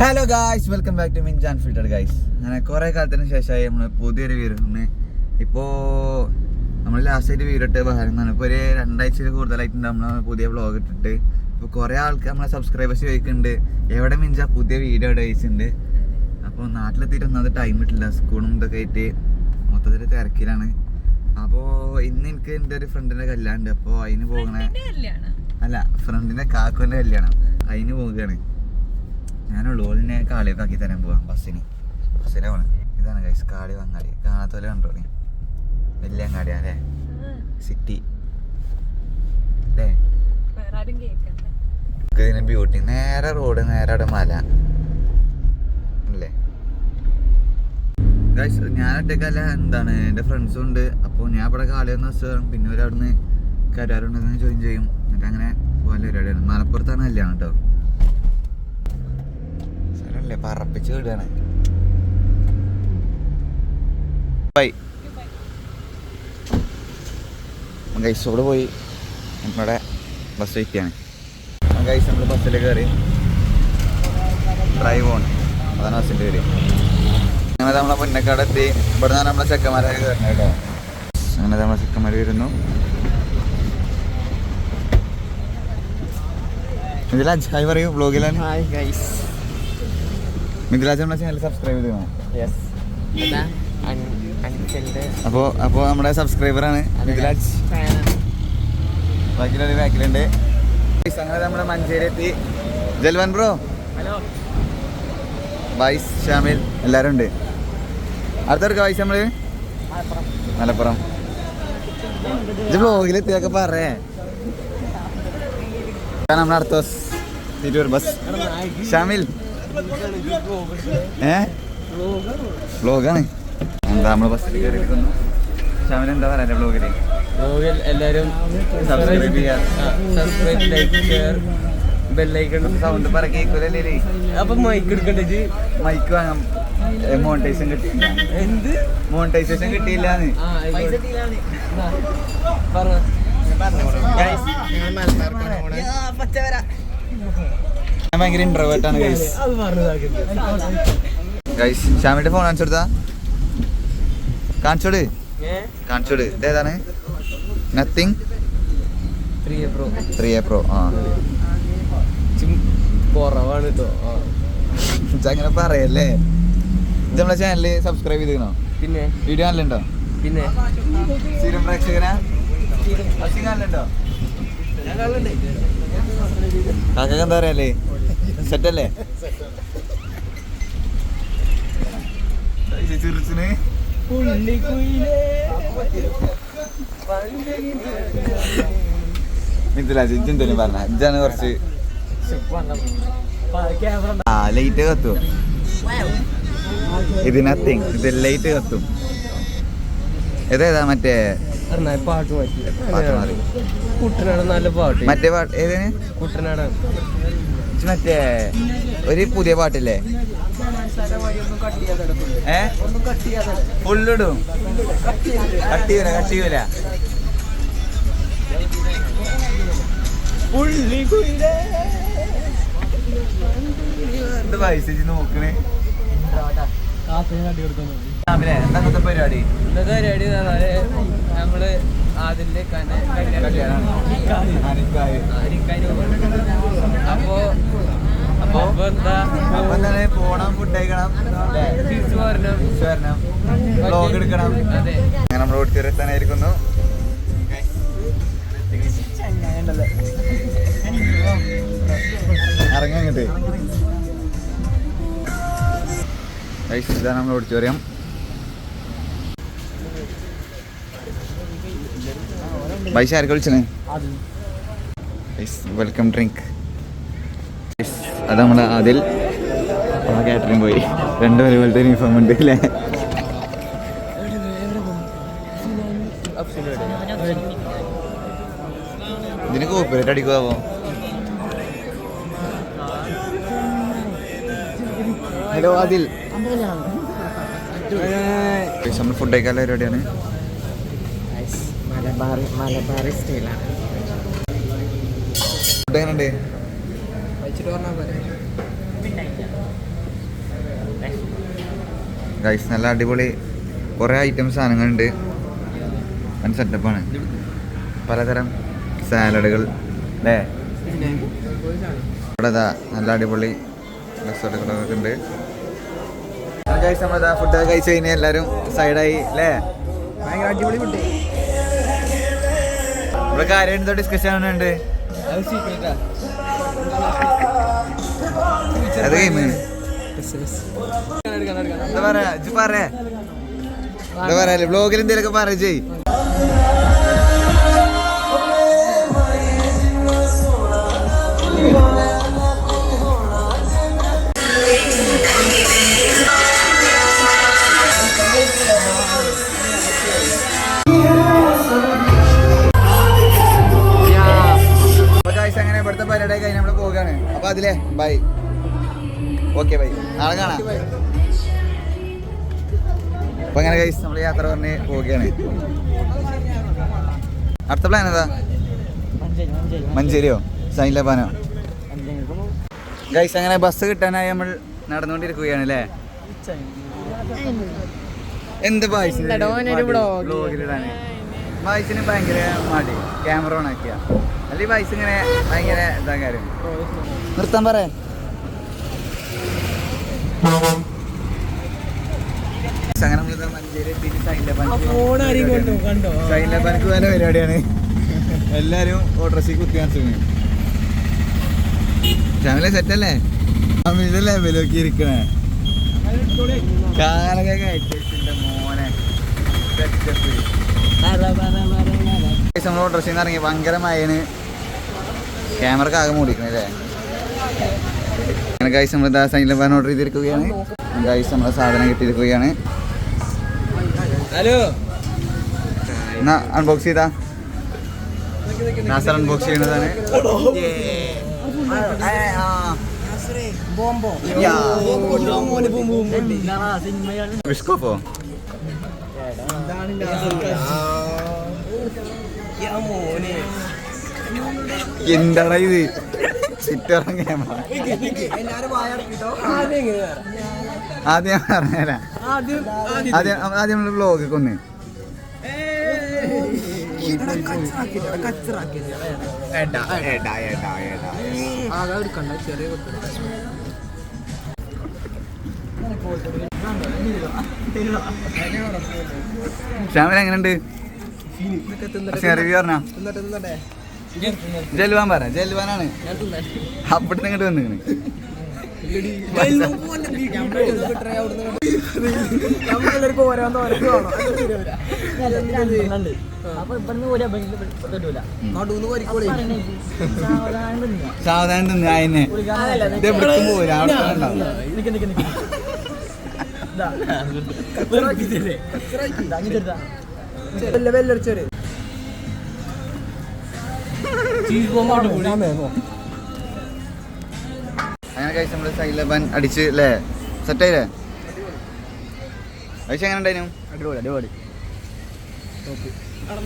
Hello guys welcome back to മിൻജാൻ filter guys അങ്ങനെ കുറേ കാലത്തിന് ശേഷമായി നമ്മൾ പുതിയൊരു വീഡിയോ ഇപ്പോൾ നമ്മൾ ലാസ്റ്റ് ആയിട്ട് വീടിട്ട് പറയുന്നതാണ് ഇപ്പോൾ ഒരു രണ്ടാഴ്ചയിൽ കൂടുതലായിട്ട് നമ്മൾ പുതിയ വ്ളോഗ് ഇട്ടിട്ട്. ഇപ്പോൾ കുറേ ആൾക്കാർ നമ്മളെ സബ്സ്ക്രൈബേഴ്സ് ചോദിക്കുന്നുണ്ട് എവിടെ മിൻജ പുതിയ വീഡിയോ ഇവിടെ അപ്പോൾ നാട്ടിലെത്തിയിട്ട് അത് ടൈം കിട്ടില്ല സ്കൂളും ഇതൊക്കെ ആയിട്ട് മൊത്തത്തിൽ തിരക്കിലാണ്. അപ്പോൾ ഇന്ന് എനിക്ക് എന്റെ ഒരു ഫ്രണ്ടിന്റെ കല്യാണം ഉണ്ട് അപ്പോൾ അതിന് പോകണേ അല്ല ഫ്രണ്ടിന്റെ കാക്കുവിന്റെ കല്യാണം. അതിന് പോവുകയാണ് ഞാനുള്ളൂ ഓളിനെ കാളിയൊക്കെ ആക്കി തരാൻ പോവാം ബസ്സിന്. ബസ്സിനെ പോണേ. ഇതാണ് ഗൈസ് കാളി വങ്ങാടി. കാണാത്തോലെ നീ വലിയ അങ്ങാടിയാ അല്ലേ? സിറ്റി അല്ലേ ബ്യൂട്ടി നേരെ റോഡ് നേരെ അവിടെ മല. അല്ലേ? ഗൈസ് ഞാൻ ഒറ്റക്കല്ല എന്താണ് എന്റെ ഫ്രണ്ട്സും ഉണ്ട്. അപ്പോൾ ഞാൻ ഇവിടെ വന്ന ബസ് കയറും. പിന്നെ ഒരു അവിടുന്ന് കരാറുണ്ടെന്ന് ജോയിൻ ചെയ്യും. എന്നിട്ട് അങ്ങനെ പോലെ പരിപാടിയാണ്. മലപ്പുറത്താണ് കല്യാണം കേട്ടോ. സ്ഥലമല്ലേ പറപ്പിച്ച് വിടുകയാണ്. ബൈ. ഗൈസോട് പോയി. നമ്മുടെ ബസ് വെയിറ്റാണ് ഗൈസ് നമ്മൾ ബസ്സിൽ കയറി ഡ്രൈവ് ഓൺ അതാണ് ബസ്സിന്റെ പേര് അങ്ങനെ നമ്മളെ പൊന്നക്കാട് എത്തി. ഇവിടെ നിന്നാണ് നമ്മളെ ചെക്കന്മാരൊക്കെ കേട്ടോ. അങ്ങനെ നമ്മളെ ചെക്കന്മാർ വരുന്നു. മിഥിലാജ് ഹായ് പറയൂ ബ്ലോഗിലാണ് ഹായ് ഗൈസ് മിഥിലാജ് നമ്മളെ ചാനൽ സബ്സ്ക്രൈബ് ചെയ്യണം അപ്പോൾ അപ്പോൾ നമ്മുടെ സബ്സ്ക്രൈബറാണ് മിഥിലാജ് ബാക്കിലൊരു ബാക്കിലുണ്ട്. അങ്ങനെ നമ്മുടെ മഞ്ചേരി എത്തി ജൽവൻ ബ്രോ. ഹലോ. വൈസ് ഷാമിൽ എല്ലാവരും ഉണ്ട്. അടുത്തവർക്ക് വൈസ് നമ്മൾ? മലപ്പുറം. ഇത് ബ്ലോഗിലെത്തിയൊക്കെ പറയേ. നമ്മുടെ അടുത്ത ബസ് തിരൂർ ബസ് ഷാമിൽ ഏ? ബ്ലോഗാണ് എന്താ നമ്മൾ ബസ്സിൽ കയറിയിരിക്കുന്നു ഷാമിൽ എന്താ പറയാ ബ്ലോഗിൽ ബ്ലോഗിൽ എല്ലാവരും സബ്സ്ക്രൈബ് ചെയ്യാ. Subscribe like share bell icon sound പറ കേൾക്കൂലല്ലേ അപ്പൊ മൈക്ക് എടുക്കണ്ടേ മൈക്ക് വാങ്ങാം മോണിറ്റൈസേഷൻ കിട്ടിയില്ല. എന്ത്? മോണിറ്റൈസേഷൻ കിട്ടിയില്ലാന്ന്. ആ പറഞ്ഞു ഞാൻ ഭയങ്കര ഇൻട്രോവേർട്ട് ആണ് ഗൈസ് ഗൈസ് ഷാമിന്റെ ഫോൺ കാണിച്ചു കൊടുത്താ? കാണിച്ചോട്? കാണിച്ചോട്. ഇതേതാണ് നത്തിങ് ത്രീ എ പ്രോ ആ. കുറവാണ് കേട്ടോ അങ്ങനെ പറയല്ലേ? ഇത് നമ്മളെ ചാനലിൽ സബ്സ്ക്രൈബ് ചെയ്തിരുന്നോ? പിന്നെ? വീഡിയോ കാണലുണ്ടോ? പിന്നെ? സ്ഥിരം പ്രേക്ഷകനാ? കാണലുണ്ടോ? കാക്കൊക്കെ എന്താ പറയല്ലേ സെറ്റല്ലേ? ചിറിച്ചിന് മിഥുലാജ് ഇജ്ജെന്തേലും പറഞ്ഞ? ഇജ്ജാണ് കുറച്ച് ആ ലൈറ്റ് കത്തും. ഇത് നത്തിങ് ഇത് ലൈറ്റ് കത്തും. ഇതേതാ മറ്റേ? പാട്ട് മാറ്റി. കുട്ടനാട് നല്ല പാട്ട്. മറ്റേ പാട്ട് ഏതിന്? കുട്ടനാടാണ്. മറ്റേ ഒരു പുതിയ പാട്ടില്ലേ? ഏ? ഫുള്ളിടും. കട്ടിയൂല കട്ടിയൂല. എന്ത് പൈസ നോക്കണേ? പരിപാടി? പരിപാടി നമ്മൾ അതിന്റെ. അപ്പോ അപ്പൊ എന്താ? പോണം ഫുഡ് കഴിക്കണം. തിരിച്ചു പോരണം തിരിച്ച് വരണം. എടുക്കണം. അതെ. അങ്ങനെ നമ്മൾ ഓടിച്ചെത്താനായിരിക്കുന്നു ഇറങ്ങാങ്ങട്ട് ഇതാണ് നമ്മൾ പൈസ ആർക്ക് വിളിച്ചേ വെൽക്കം ഡ്രിങ്ക് അത് നമ്മൾ അതിൽ കാറ്ററിംഗ് പോയി. രണ്ടുപേരും പോലത്തെ യൂണിഫോം ഉണ്ട് അല്ലേ? ഇതിന് കോപ്പറേറ്റ് അടിക്കുവോ ഹലോ അതിൽ നമ്മൾ ഫുഡ് കഴിക്കാനുള്ള പരിപാടിയാണ്. മലബാർ മലബാറി സ്റ്റൈലാണ്. ഗൈസ് നല്ല അടിപൊളി കുറേ ഐറ്റം സാധനങ്ങളുണ്ട്. വൻ സെറ്റപ്പാണ് പലതരം സാലഡുകൾ അല്ലേ? ഇവിടെ നല്ല അടിപൊളി റെസ്റ്റോറന്റുകളൊക്കെ ഉണ്ട്. ഗൈസ് നമ്മളിതാ ഫുഡ് കഴിച്ച് കഴിഞ്ഞാൽ എല്ലാവരും സൈഡായി അല്ലേ? ഭയങ്കര അടിപൊളി ഫുഡ് ഇവിടെ കാര്യം എന്തോ ഡിസ്കസ് ചെയ്യാനുണ്ട് അത് സീക്രട്ടാ അത് ഗെയിം എന്താ പറയാ? പറയാ. പറയാ? ബ്ലോഗിൽ എന്തെങ്കിലുമൊക്കെ പറ ബൈ. Okay bye. നാളെ കാണാം. അപ്പൊ അങ്ങനെ കൈസ് നമ്മൾ യാത്ര പറഞ്ഞ് പോവുകയാണ്. അടുത്ത പ്ലാൻ ഏതാ? മഞ്ചേരിയോ? സൈൻ ലബാനോ? ഗൈസ് അങ്ങനെ ബസ് കിട്ടാനായി നമ്മൾ നടന്നുകൊണ്ടിരിക്കുകയാണ് അല്ലേ? എന്ത് ബായ്സിന് വയസ്സിന് ഭയങ്കര മടി. ക്യാമറ ഓൺ ആക്കിയ. അല്ലെങ്കിൽ വയസ്സ് ഇങ്ങനെ ഭയങ്കര ഇതാ കാര്യം. നിർത്താൻ പറ. അങ്ങനെ നമ്മളിതാ മഞ്ചേരി എത്തിയിട്ട് പരിപാടിയാണ്. എല്ലാരും ഓട്ടോസിൽ കുത്തിയാൻ ശ്രമിക്കും ഫാമിലി സെറ്റ് അല്ലേ? ഫാമിലി ലെവലൊക്കെ ഇരിക്കണേ. കാലൊക്കെ മോനെ? സെറ്റപ്പ് നമ്മൾ ഓട്ടോസിൽ നിന്ന് ഇറങ്ങി ഭയങ്കര മയന് ക്യാമറക്ക് ആകെ മൂടിക്കണല്ലേ? അങ്ങനെ ഗൈസ് നമ്മൾ ദാ സൈനിൽ പാൻ ഓർഡർ ചെയ്തിരിക്കുകയാണ്. ഗൈസ് നമ്മളെ സാധനം കിട്ടിയിരിക്കുകയാണ്. ഹലോ എന്നാ അൺബോക്സ് ചെയ്താ? നാസർ അൺബോക്സ് ചെയ്യുന്നതാണ് ബോംബോ. വിസ്കോപ്പോ എന്താടാ ഇത്? ക്യാമറ ആദ്യം പറഞ്ഞുതരാം ആദ്യം ആദ്യം നമ്മൾ ബ്ലോഗ് ഒന്ന്. ശ്യാമൻ എങ്ങനെയുണ്ട്? ജൽവാൻ പറ വന്നിങ്ങനെ സാവധാനം തിന്ന് അതിനെ അങ്ങനെ കഴിച്ച് നമ്മൾ സൈലബൻ അടിച്ച് അല്ലേ സെറ്റായില്ലേ കഴിച്ച് എങ്ങനെ ഉണ്ടായിരുന്നു അടിപൊളി അടിപൊളി.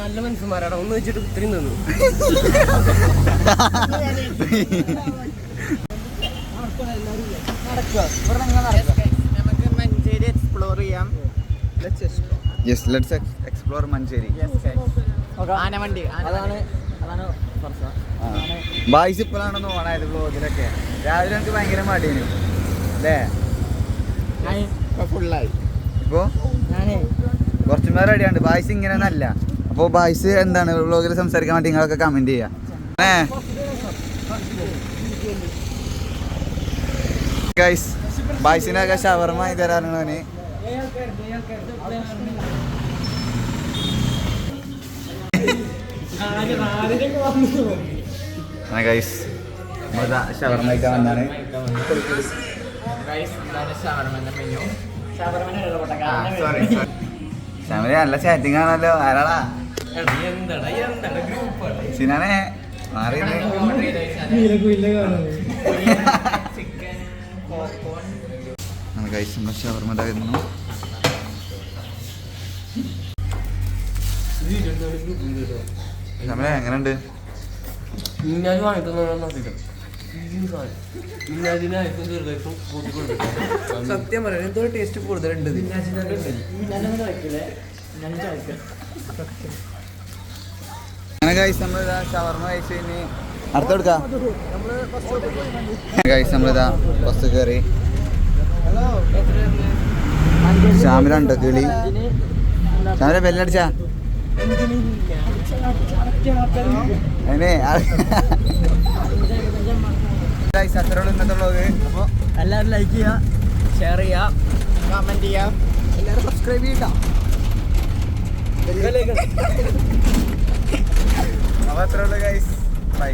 നല്ല മനുഷ്യന്മാരാടാ ഒന്ന് വെച്ചിട്ട് ഇത്രയും തന്നു നമുക്ക് മഞ്ചേരി എക്സ്പ്ലോർ ചെയ്യാം. Yes let's explore Manjeri. ആനവണ്ടി അതാണ് അതാണ് ബായ്സ് ഇപ്പോഴാണെന്ന് ഓണായത് ബ്ലോഗിലൊക്കെ രാവിലെ എനിക്ക് ഭയങ്കര മടിയാണ്. അല്ലേ? ഫുള്ളായി ഇപ്പോ കുറച്ചും പേർ റെഡിയാണ് ബായ്സ് ഇങ്ങനെ നല്ല അപ്പോൾ ബായ്സ് എന്താണ് ബ്ലോഗിൽ സംസാരിക്കാൻ വേണ്ടി നിങ്ങളൊക്കെ കമന്റ് ചെയ്യാം. ഏ? ഗൈസ് ബായ്സിനൊക്കെ ഷവർമായി തരാനാണ് അവന് ഗൈസ് ഷവർമ കഴിക്കാൻ വന്നാണ്. സോറി ഷാമിൽ നല്ല ചാറ്റിംഗ് ആണല്ലോ ആരാടാ? സിനാനെ മാറി ഗൈസ് നമ്മൾ ഷവർമ വരുന്നു. ഷാമിലെ എങ്ങനെയുണ്ട്? സത്യം പറയാം എന്തോ ടേസ്റ്റ് കൂടുതലുണ്ട്. അങ്ങനെ ഗൈസ് നമ്മളിതാ ഷവർമ കഴിച്ച് കഴിഞ്ഞ് അടുത്ത എടുക്കാം. ഗൈസ് നമ്മളിതാ ബസ് കയറി. ശ്യാമിലുണ്ട് കിളി? ശ്യാമിലെ ബെല്ലടിച്ചാ അതിനെ ഗൈസ് അത്രയുള്ള ഇന്നത്തെ വ്ളോഗ് അപ്പോൾ എല്ലാവരും ലൈക്ക് ചെയ്യുക ഷെയർ ചെയ്യുക കമന്റ് ചെയ്യുക. എല്ലാവരും സബ്സ്ക്രൈബ് ചെയ്യട്ടോ അപ്പോൾ അത്രയുള്ളൂ ഗൈസ് ബൈ